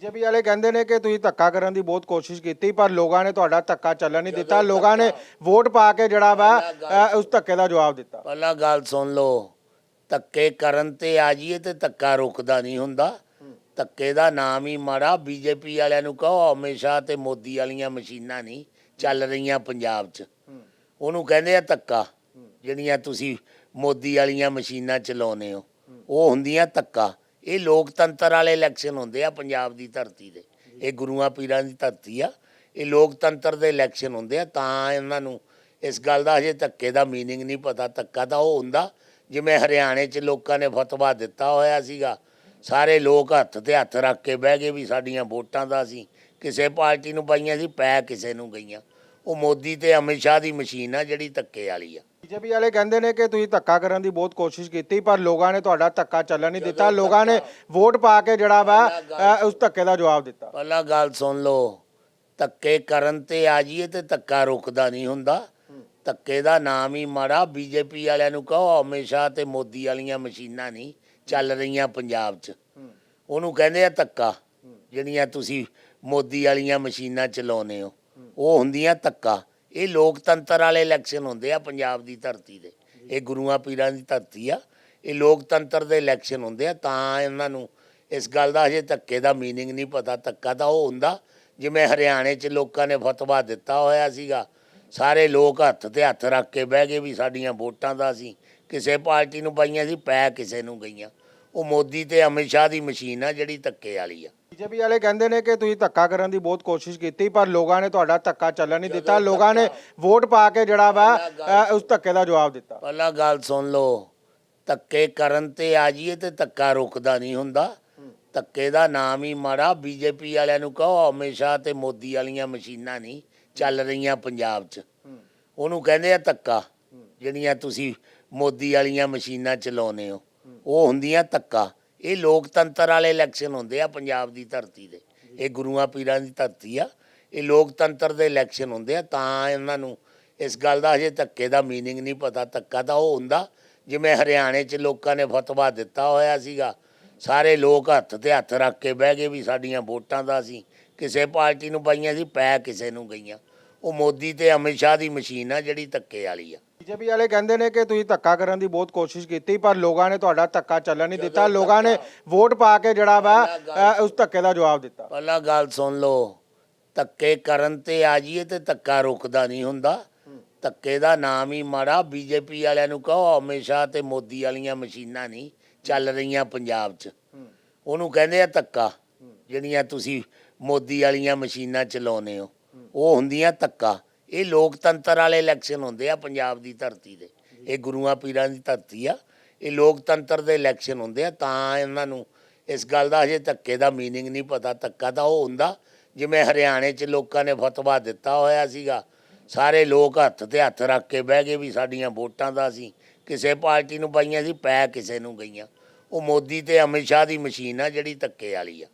BJP ਵਾਲੇ ਕਹਿੰਦੇ ਨੇ ਕਿ ਤੁਸੀਂ ਧੱਕਾ ਕਰਨ ਦੀ ਬਹੁਤ ਕੋਸ਼ਿਸ਼ ਕੀਤੀ ਪਰ ਲੋਕਾਂ ਨੇ ਤੁਹਾਡਾ ਧੱਕਾ ਚੱਲਣ ਨਹੀਂ ਦਿੱਤਾ। ਲੋਕਾਂ ਨੇ ਵੋਟ ਪਾ ਕੇ ਜਿਹੜਾ ਵਾ ਅ, ਉਸ ਧੱਕੇ ਦਾ ਜਵਾਬ ਦਿੱਤਾ। ਪਹਿਲਾਂ ਗੱਲ ਸੁਣ ਲਓ ਧੱਕੇ ਕਰਨ ਤੇ ਆ ਜਾਈਏ ਤੇ ਧੱਕਾ ਰੁਕਦਾ ਨਹੀਂ ਹੁੰਦਾ। ਧੱਕੇ ਦਾ ਨਾਮ ਹੀ ਮਾੜਾ ਬੀਜੇਪੀ ਵਾਲਿਆਂ ਨੂੰ ਕਹੋ ਹਮੇਸ਼ਾ ਤੇ ਮੋਦੀ ਵਾਲੀਆਂ ਮਸ਼ੀਨਾਂ ਨਹੀਂ ਚੱਲ ਰਹੀਆਂ ਪੰਜਾਬ 'ਚ। ਉਹਨੂੰ ਕਹਿੰਦੇ ਆ ਧੱਕਾ ਜਿਹੜੀਆਂ ਤੁਸੀਂ ਮੋਦੀ ਵਾਲੀਆਂ ਮਸ਼ੀਨਾਂ ਚਲਾਉਨੇ ਹੋ। ਉਹ ਹੁੰਦੀਆਂ ਧੱਕਾ। ਇਹ ਲੋਕਤੰਤਰ ਵਾਲੇ ਇਲੈਕਸ਼ਨ ਹੁੰਦੇ ਆ ਪੰਜਾਬ ਦੀ ਧਰਤੀ ਦੇ। ਇਹ ਗੁਰੂਆਂ ਪੀਰਾਂ ਦੀ ਧਰਤੀ ਆ। ਇਹ ਲੋਕਤੰਤਰ ਦੇ ਇਲੈਕਸ਼ਨ ਹੁੰਦੇ ਆ, ਤਾਂ ਇਹਨਾਂ ਨੂੰ ਇਸ ਗੱਲ ਦਾ ਅਜੇ ਧੱਕੇ ਦਾ ਮੀਨਿੰਗ ਨਹੀਂ ਪਤਾ, ਧੱਕਾ ਤਾਂ ਉਹ ਹੁੰਦਾ। ਜਿਵੇਂ ਹਰਿਆਣੇ 'ਚ ਲੋਕਾਂ ਨੇ ਫਤਵਾ ਦਿੱਤਾ ਹੋਇਆ ਸੀਗਾ, ਸਾਰੇ ਲੋਕ ਹੱਥ ਤੇ ਹੱਥ ਰੱਖ ਕੇ ਬਹਿ ਗਏ ਵੀ ਸਾਡੀਆਂ ਵੋਟਾਂ ਦਾ ਸੀ ਕਿਸੇ ਪਾਰਟੀ ਨੂੰ ਪਾਈਆਂ ਸੀ, ਪੈ ਕਿਸੇ ਨੂੰ ਗਈਆਂ। ਉਹ ਮੋਦੀ ਤੇ ਅਮਿਤ ਸ਼ਾਹ ਦੀ ਮਸ਼ੀਨ ਆ ਜਿਹੜੀ ਧੱਕੇ ਵਾਲੀ ਆ। ਬੀਜੇਪੀ ਵਾਲੇ ਕਹਿੰਦੇ ਨੇ ਕਿ ਤੁਸੀਂ ਧੱਕਾ ਕਰਨ ਦੀ ਬਹੁਤ ਕੋਸ਼ਿਸ਼ ਕੀਤੀ ਪਰ ਲੋਕਾਂ ਨੇ ਤੁਹਾਡਾ ਧੱਕਾ ਚੱਲਣ ਨਹੀਂ ਦਿੱਤਾ। ਲੋਕਾਂ ਨੇ ਵੋਟ ਪਾ ਕੇ ਜਿਹੜਾ ਵਾ ਅ, ਉਸ ਧੱਕੇ ਦਾ ਜਵਾਬ ਦਿੱਤਾ। ਪਹਿਲਾਂ ਗੱਲ ਸੁਣ ਲਓ ਧੱਕੇ ਕਰਨ ਤੇ ਆ ਜਾਈਏ ਤੇ ਧੱਕਾ ਰੁਕਦਾ ਨਹੀਂ ਹੁੰਦਾ। ਧੱਕੇ ਦਾ ਨਾਮ ਹੀ ਮਾੜਾ ਬੀਜੇਪੀ ਵਾਲਿਆਂ ਨੂੰ ਕਹੋ ਹਮੇਸ਼ਾ ਤੇ ਮੋਦੀ ਵਾਲੀਆਂ ਮਸ਼ੀਨਾਂ ਨਹੀਂ ਚੱਲ ਰਹੀਆਂ ਪੰਜਾਬ 'ਚ। ਉਹਨੂੰ ਕਹਿੰਦੇ ਆ ਧੱਕਾ ਜਿਹੜੀਆਂ ਤੁਸੀਂ ਮੋਦੀ ਵਾਲੀਆਂ ਮਸ਼ੀਨਾਂ ਚਲਾਉਨੇ ਹੋ। ਉਹ ਹੁੰਦੀਆਂ ਧੱਕਾ। ਇਹ ਲੋਕਤੰਤਰ ਵਾਲੇ ਇਲੈਕਸ਼ਨ ਹੁੰਦੇ ਆ ਪੰਜਾਬ ਦੀ ਧਰਤੀ ਦੇ। ਇਹ ਗੁਰੂਆਂ ਪੀਰਾਂ ਦੀ ਧਰਤੀ ਆ। ਇਹ ਲੋਕਤੰਤਰ ਦੇ ਇਲੈਕਸ਼ਨ ਹੁੰਦੇ ਆ, ਤਾਂ ਇਹਨਾਂ ਨੂੰ ਇਸ ਗੱਲ ਦਾ ਅਜੇ ਧੱਕੇ ਦਾ ਮੀਨਿੰਗ ਨਹੀਂ ਪਤਾ। ਧੱਕਾ ਤਾਂ ਉਹ ਹੁੰਦਾ, ਜਿਵੇਂ ਹਰਿਆਣੇ 'ਚ ਲੋਕਾਂ ਨੇ ਫਤਵਾ ਦਿੱਤਾ ਹੋਇਆ ਸੀਗਾ। ਸਾਰੇ ਲੋਕ ਹੱਥ ਤੇ ਹੱਥ ਰੱਖ ਕੇ ਬਹਿ ਗਏ ਵੀ ਸਾਡੀਆਂ ਵੋਟਾਂ ਦਾ ਸੀ ਕਿਸੇ ਪਾਰਟੀ ਨੂੰ ਪਾਈਆਂ ਸੀ, ਪੈ ਕਿਸੇ ਨੂੰ ਗਈਆਂ। ਉਹ ਮੋਦੀ ਤੇ ਅਮਿਤ ਸ਼ਾਹ ਦੀ ਮਸ਼ੀਨ ਆ ਜਿਹੜੀ ਧੱਕੇ ਵਾਲੀ ਆ। ਬੀਜੇਪੀ ਵਾਲੇ ਕਹਿੰਦੇ ਨੇ ਕਿ ਤੁਸੀਂ ਧੱਕਾ ਕਰਨ ਦੀ ਬਹੁਤ ਕੋਸ਼ਿਸ਼ ਕੀਤੀ ਪਰ ਲੋਕਾਂ ਨੇ ਤੁਹਾਡਾ ਧੱਕਾ ਚੱਲਣ ਨਹੀਂ ਦਿੱਤਾ। ਲੋਕਾਂ ਨੇ ਵੋਟ ਪਾ ਕੇ ਜਿਹੜਾ ਵਾ ਅ, ਉਸ ਧੱਕੇ ਦਾ ਜਵਾਬ ਦਿੱਤਾ। ਪਹਿਲਾਂ ਗੱਲ ਸੁਣ ਲਓ ਧੱਕੇ ਕਰਨ ਤੇ ਆ ਜਾਈਏ ਤੇ ਧੱਕਾ ਰੁਕਦਾ ਨਹੀਂ ਹੁੰਦਾ। ਧੱਕੇ ਦਾ ਨਾਮ ਹੀ ਮਾੜਾ ਬੀਜੇਪੀ ਵਾਲਿਆਂ ਨੂੰ ਕਹੋ ਹਮੇਸ਼ਾ ਤੇ ਮੋਦੀ ਵਾਲੀਆਂ ਮਸ਼ੀਨਾਂ ਨਹੀਂ ਚੱਲ ਰਹੀਆਂ ਪੰਜਾਬ 'ਚ। ਉਹਨੂੰ ਕਹਿੰਦੇ ਆ ਧੱਕਾ ਜਿਹੜੀਆਂ ਤੁਸੀਂ ਮੋਦੀ ਵਾਲੀਆਂ ਮਸ਼ੀਨਾਂ ਚਲਾਉਨੇ ਹੋ। ਉਹ ਹੁੰਦੀਆਂ ਧੱਕਾ। ਇਹ ਲੋਕਤੰਤਰ ਵਾਲੇ ਇਲੈਕਸ਼ਨ ਹੁੰਦੇ ਆ ਪੰਜਾਬ ਦੀ ਧਰਤੀ ਦੇ। ਇਹ ਗੁਰੂਆਂ ਪੀਰਾਂ ਦੀ ਧਰਤੀ ਆ। ਇਹ ਲੋਕਤੰਤਰ ਦੇ ਇਲੈਕਸ਼ਨ ਹੁੰਦੇ ਆ, ਤਾਂ ਇਹਨਾਂ ਨੂੰ ਇਸ ਗੱਲ ਦਾ ਹਜੇ ਧੱਕੇ ਦਾ ਮੀਨਿੰਗ ਨਹੀਂ ਪਤਾ, ਧੱਕਾ ਤਾਂ ਉਹ ਹੁੰਦਾ। ਜਿਵੇਂ ਹਰਿਆਣੇ 'ਚ ਲੋਕਾਂ ਨੇ ਫਤਵਾ ਦਿੱਤਾ ਹੋਇਆ ਸੀਗਾ, ਸਾਰੇ ਲੋਕ ਹੱਥ ਤੇ ਹੱਥ ਰੱਖ ਕੇ ਬਹਿ ਗਏ ਵੀ ਸਾਡੀਆਂ ਵੋਟਾਂ ਦਾ ਸੀ ਕਿਸੇ ਪਾਰਟੀ ਨੂੰ ਪਾਈਆਂ ਸੀ, ਪੈ ਕਿਸੇ ਨੂੰ ਗਈਆਂ। ਉਹ ਮੋਦੀ ਤੇ ਅਮਿਤ ਸ਼ਾਹ ਦੀ ਮਸ਼ੀਨ ਆ ਜਿਹੜੀ ਧੱਕੇ ਵਾਲੀ ਆ। ਬੀਜੇਪੀ ਵਾਲੇ ਕਹਿੰਦੇ ਨੇ ਕਿ ਤੁਸੀਂ ਧੱਕਾ ਕਰਨ ਦੀ ਬਹੁਤ ਕੋਸ਼ਿਸ਼ ਕੀਤੀ ਪਰ ਲੋਕਾਂ ਨੇ ਤੁਹਾਡਾ ਧੱਕਾ ਚੱਲਣ ਨਹੀਂ ਦਿੱਤਾ। ਲੋਕਾਂ ਨੇ ਵੋਟ ਪਾ ਕੇ ਜਿਹੜਾ ਵਾ ਅ, ਉਸ ਧੱਕੇ ਦਾ ਜਵਾਬ ਦਿੱਤਾ। ਪਹਿਲਾਂ ਗੱਲ ਸੁਣ ਲਓ ਧੱਕੇ ਕਰਨ ਤੇ ਆ ਜਾਈਏ ਤੇ ਧੱਕਾ ਰੁਕਦਾ ਨਹੀਂ ਹੁੰਦਾ। ਧੱਕੇ ਦਾ ਨਾਮ ਹੀ ਮਾੜਾ ਬੀਜੇਪੀ ਵਾਲਿਆਂ ਨੂੰ ਕਹੋ ਹਮੇਸ਼ਾ ਤੇ ਮੋਦੀ ਵਾਲੀਆਂ ਮਸ਼ੀਨਾਂ ਨਹੀਂ ਚੱਲ ਰਹੀਆਂ ਪੰਜਾਬ 'ਚ। ਉਹਨੂੰ ਕਹਿੰਦੇ ਆ ਧੱਕਾ ਜਿਹੜੀਆਂ ਤੁਸੀਂ ਮੋਦੀ ਵਾਲੀਆਂ ਮਸ਼ੀਨਾਂ ਚਲਾਉਨੇ ਹੋ। ਉਹ ਹੁੰਦੀਆਂ ਧੱਕਾ। ਇਹ ਲੋਕਤੰਤਰ ਵਾਲੇ ਇਲੈਕਸ਼ਨ ਹੁੰਦੇ ਆ ਪੰਜਾਬ ਦੀ ਧਰਤੀ ਦੇ। ਇਹ ਗੁਰੂਆਂ ਪੀਰਾਂ ਦੀ ਧਰਤੀ ਆ। ਇਹ ਲੋਕਤੰਤਰ ਦੇ ਇਲੈਕਸ਼ਨ ਹੁੰਦੇ ਆ, ਤਾਂ ਇਹਨਾਂ ਨੂੰ ਇਸ ਗੱਲ ਦਾ ਹਜੇ ਧੱਕੇ ਦਾ ਮੀਨਿੰਗ ਨਹੀਂ ਪਤਾ, ਧੱਕਾ ਤਾਂ ਉਹ ਹੁੰਦਾ। ਜਿਵੇਂ ਹਰਿਆਣੇ 'ਚ ਲੋਕਾਂ ਨੇ ਫਤਵਾ ਦਿੱਤਾ ਹੋਇਆ ਸੀਗਾ, ਸਾਰੇ ਲੋਕ ਹੱਥ ਤੇ ਹੱਥ ਰੱਖ ਕੇ ਬਹਿ ਗਏ ਵੀ ਸਾਡੀਆਂ ਵੋਟਾਂ ਦਾ ਸੀ ਕਿਸੇ ਪਾਰਟੀ ਨੂੰ ਪਾਈਆਂ ਸੀ, ਪੈ ਕਿਸੇ ਨੂੰ ਗਈਆਂ। ਉਹ ਮੋਦੀ ਤੇ ਅਮਿਤ ਸ਼ਾਹ ਦੀ ਮਸ਼ੀਨ ਆ ਜਿਹੜੀ ਧੱਕੇ ਵਾਲੀ ਆ।